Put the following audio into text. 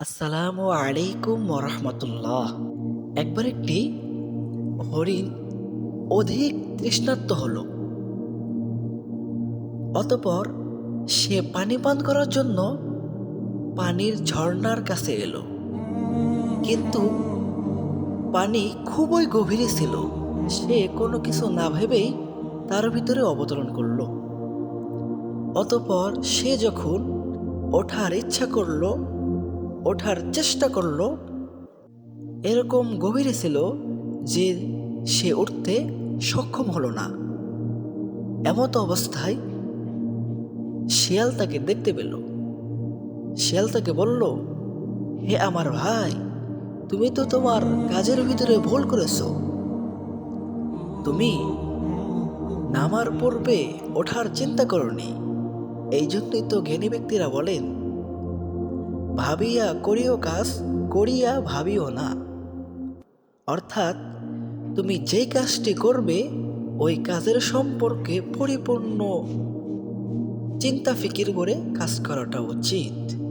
আসসালামু আলাইকুম ওরহমতুল্লাহ। একবার একটি হরিণ অধিক তৃষ্ণার্ত হলো। অতপর সে পানি পান করার জন্য পানির ঝর্ণার কাছে এলো। কিন্তু পানি খুবই গভীরে ছিল। সে কোনো কিছু না ভেবেই তার ভিতরে অবতরণ করল। অতপর সে যখন ওঠার ইচ্ছা করল ওঠার চেষ্টা করল। এরকম গভীরে ছিল যে সে উঠতে সক্ষম হলো না। এমত অবস্থায় শিয়াল তাকে দেখতে পেল। শিয়াল তাকে বলল, হে আমার ভাই, তুমি তো তোমার কাজের ভিতরে ভুল করেছ। তুমি নামার পূর্বে ওঠার চিন্তা করনি। এই জন্যই তো জ্ঞানী ব্যক্তিরা বলেন ভাবিয়া করিও কাজ, করিয়া ভাবিও না। অর্থাৎ, তুমি যেই কাজটি করবে, ওই কাজের সম্পর্কে পরিপূর্ণ চিন্তা ফিকির করে কাজ করাটা উচিত।